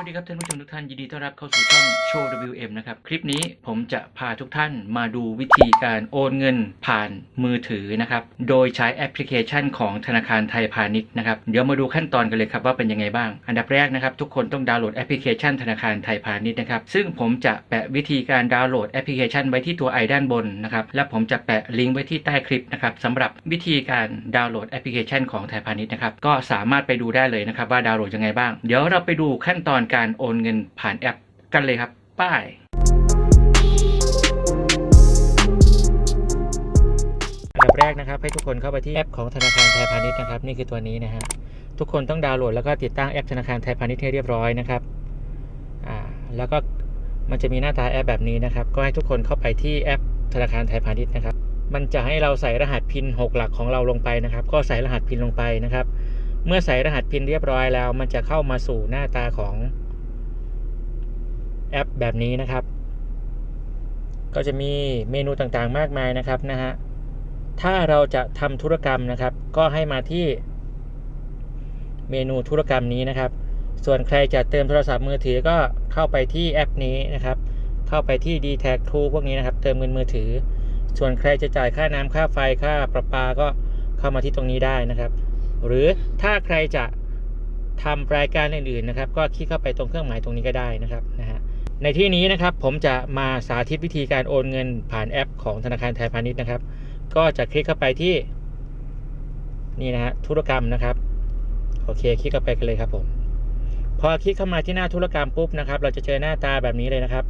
วัสดีครับท่านผู้ชมทุกท่านยินดีต้อนรับเข้าสู่ช่องโชว์ WM นะครับ คลิปนี้ผมจะพาทุกท่านมาดูวิธีการโอนเงินผ่านมือถือนะครับ โดยใช้แอปพลิเคชันของธนาคารไทยพาณิชย์นะครับ เดี๋ยวมาดูขั้นตอนกันเลยครับว่าเป็นยังไงบ้าง อันดับแรกนะครับ ทุกคนต้องดาวน์โหลดแอปพลิเคชันธนาคารไทยพาณิชย์นะครับ ซึ่งผมจะแปะวิธีการดาวน์โหลดแอปพลิเคชันไว้ที่ตัวไอด้านบนนะครับ และผมจะแปะลิงก์ไว้ที่ใต้คลิปนะครับสำหรับวิธีการดาวน์โหลดแอปพลิเคชันของไทยพาณิชย์นะครับ ก็สามารถไปดูได้เลยนะครับว่าดาวน์โหลดยังไงบ้าง เดี๋ยวเราไปดูขั้นตอนการโอนเงินผ่านแอปกันเลยครับ ป้ายอันดับแรกนะครับ ให้ทุกคนเข้าไปที่แอปของธนาคารไทยพาณิชย์นะครับ นี่คือตัวนี้นะฮะทุกคนต้องดาวน์โหลดแล้วก็ติดตั้งแอปธนาคารไทยพาณิชย์ให้เรียบร้อยนะครับอ่าแล้วก็มันจะมีหน้าตาแอปแบบนี้นะครับ ก็ให้ทุกคนเข้าไปที่แอปธนาคารไทยพาณิชย์นะครับ มันจะให้เราใส่รหัสพิน 6 หลักของเราลงไปนะครับ ก็ใส่รหัสพินลงไปนะครับ เมื่อใส่รหัสพินเรียบร้อยแล้ว มันจะเข้ามาสู่หน้าตาของแอปแบบนี้นะครับ ก็จะมีเมนูต่างๆมากมายนะครับนะฮะ ถ้าเราจะทำธุรกรรมนะครับ ก็ให้มาที่เมนูธุรกรรมนี้นะครับ ส่วนใครจะเติมโทรศัพท์มือถือก็เข้าไปที่แอปนี้นะครับ เข้าไปที่ d t a g True พวกนี้นะครับ เติมเงินมือถือ ส่วนใครจะจ่ายค่าน้ำค่าไฟค่าประปาก็เข้ามาที่ตรงนี้ได้นะครับ หรือถ้าใครจะทำรายการอื่นๆนะครับ ก็คลิกเข้าไปตรงเครื่องหมายตรงนี้ก็ได้นะครับนะฮะในที่นี้นะครับผมจะมาสาธิตวิธีการโอนเงินผ่านแอปของธนาคารไทยพาณิชย์นะครับ ก็จะคลิกเข้าไปที่นี่นะฮะธุรกรรมนะครับโอเคคลิกเข้าไปกันเลยครับผมพอคลิกเข้ามาที่หน้าธุรกรรมปุ๊บนะครับ เราจะเจอหน้าตาแบบนี้เลยนะครับ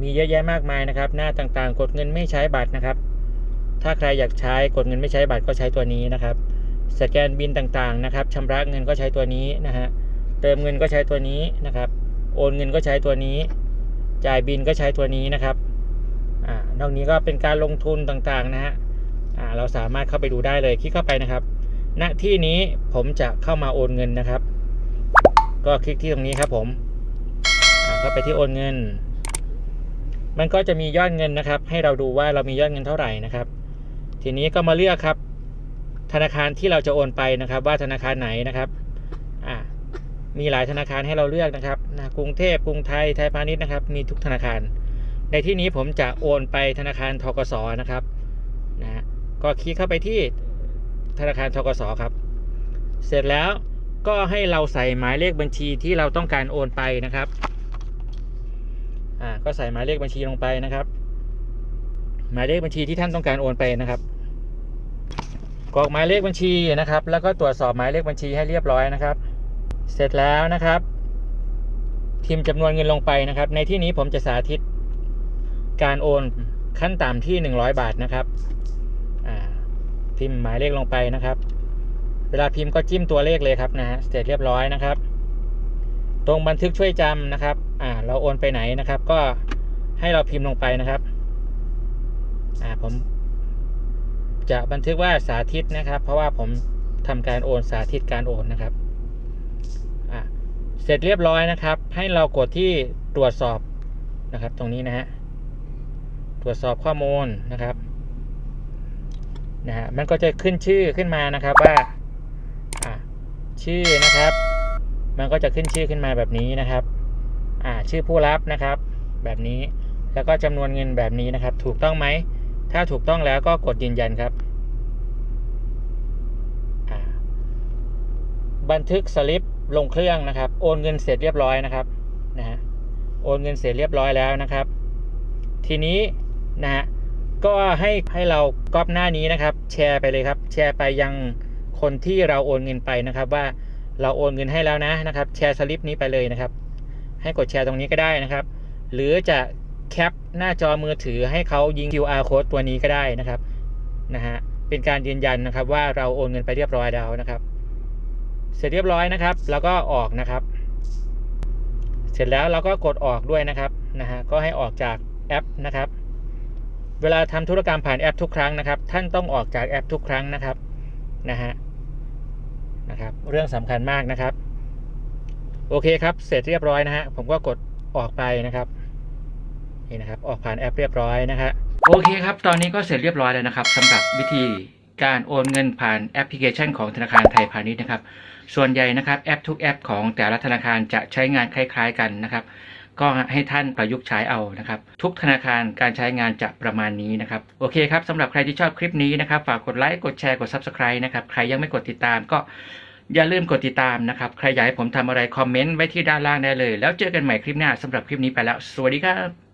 มีเยอะแยะมากมายนะครับ หน้าต่างๆ กดเงินไม่ใช้บัตรนะครับ ถ้าใครอยากใช้กดเงินไม่ใช้บัตรก็ใช้ตัวนี้นะครับ สแกนบินต่างๆนะครับชำระเงินก็ใช้ตัวนี้นะฮะเติมเงินก็ใช้ตัวนี้นะครับ โอนเงินก็ใช้ตัวนี้ จ่ายบินก็ใช้ตัวนี้นะครับอ่านอกนี้ก็เป็นการลงทุนต่างๆนะฮะอ่าเราสามารถเข้าไปดูได้เลยคลิกเข้าไปนะครับ ณที่นี้ผมจะเข้ามาโอนเงินนะครับ ก็คลิกที่ตรงนี้ครับผมอ่าเข้าไปที่โอนเงิน มันก็จะมียอดเงินนะครับ ให้เราดูว่าเรามียอดเงินเท่าไหร่นะครับ ทีนี้ก็มาเลือกครับ ธนาคารที่เราจะโอนไปนะครับ ว่าธนาคารไหนนะครับอ่ามีหลายธนาคารให้เราเลือกนะครับนะกรุงเทพกรุงไทยไทยพาณิชย์นะครับ มีทุกธนาคาร ในที่นี้ผมจะโอนไปธนาคารทกสนะครับนะก็คลิกเข้าไปที่ธนาคารทกสครับ เสร็จแล้วก็ให้เราใส่หมายเลขบัญชีที่เราต้องการโอนไปนะครับอ่าก็ใส่หมายเลขบัญชีลงไปนะครับ หมายเลขบัญชีที่ท่านต้องการโอนไปนะครับ กรอกหมายเลขบัญชีนะครับ แล้วก็ตรวจสอบหมายเลขบัญชีให้เรียบร้อยนะครับ เสร็จแล้วนะครับพิมพ์จำนวนเงินลงไปนะครับ ในที่นี้ผมจะสาธิตการโอนขั้นต่ำที่ 100 บาทนะครับอ่าพิมพ์หมายเลขลงไปนะครับ เวลาพิมพ์ก็จิ้มตัวเลขเลยครับนะฮะเสร็จเรียบร้อยนะครับ ตรงบันทึกช่วยจำนะครับอ่าเราโอนไปไหนนะครับ ก็ให้เราพิมพ์ลงไปนะครับอ่าผม จะบันทึกว่าสาธิตนะครับ เพราะว่าผมทำการโอนสาธิตการโอนนะครับอะเสร็จเรียบร้อยนะครับ ให้เรากดที่ตรวจสอบนะครับ ตรงนี้นะฮะตรวจสอบข้อมูลนะครับนะฮะมันก็จะขึ้นชื่อขึ้นมานะครับว่าอะชื่อนะครับ มันก็จะขึ้นชื่อขึ้นมาแบบนี้นะครับอ่าชื่อผู้รับนะครับ แบบนี้แล้วก็จำนวนเงินแบบนี้นะครับ ถูกต้องไหม ถ้าถูกต้องแล้วก็กดยืนยันครับ บันทึกสลิปลงเครื่องนะครับ โอนเงินเสร็จเรียบร้อยนะครับนะฮะโอนเงินเสร็จเรียบร้อยแล้วนะครับ ทีนี้นะฮะก็ให้ให้เราก๊อปหน้านี้นะครับ แชร์ไปเลยครับ แชร์ไปยังคนที่เราโอนเงินไปนะครับ ว่าเราโอนเงินให้แล้วนะนะครับ แชร์สลิปนี้ไปเลยนะครับ ให้กดแชร์ตรงนี้ก็ได้นะครับ หรือจะ แคปหน้าจอมือถือให้เขายิง QR code ตัวนี้ก็ได้นะครับนะฮะเป็นการยืนยันนะครับว่าเราโอนเงินไปเรียบร้อยแล้วนะครับ เสร็จเรียบร้อยนะครับ แล้วก็ออกนะครับ เสร็จแล้วเราก็กดออกด้วยนะครับนะฮะก็ให้ออกจากแอปนะครับ เวลาทำธุรกรรมผ่านแอปทุกครั้งนะครับ ท่านต้องออกจากแอปทุกครั้งนะครับนะฮะนะครับ เรื่องสำคัญมากนะครับ โอเคครับ เสร็จเรียบร้อยนะฮะผมก็กดออกไปนะครับ นี่นะครับออกผ่านแอปเรียบร้อยนะฮะโอเคครับ ตอนนี้ก็เสร็จเรียบร้อยแล้วนะครับสำหรับวิธีการโอนเงินผ่านแอปพลิเคชันของธนาคารไทยพาณิชย์นะครับ ส่วนใหญ่นะครับแอปทุกแอปของแต่ละธนาคารจะใช้งานคล้ายๆกันนะครับ ก็ให้ท่านประยุกต์ใช้เอานะครับ ทุกธนาคารการใช้งานจะประมาณนี้นะครับ โอเคครับสำหรับใครที่ชอบคลิปนี้นะครับ ฝากกดไลค์ กดแชร์ กด Subscribe นะครับ ใครยังไม่กดติดตามก็อย่าลืมกดติดตามนะครับ ใครอยากให้ผมทำอะไรคอมเมนต์ไว้ที่ด้านล่างได้เลย แล้วเจอกันใหม่คลิปหน้าสำหรับคลิปนี้ไปแล้ว สวัสดีครับ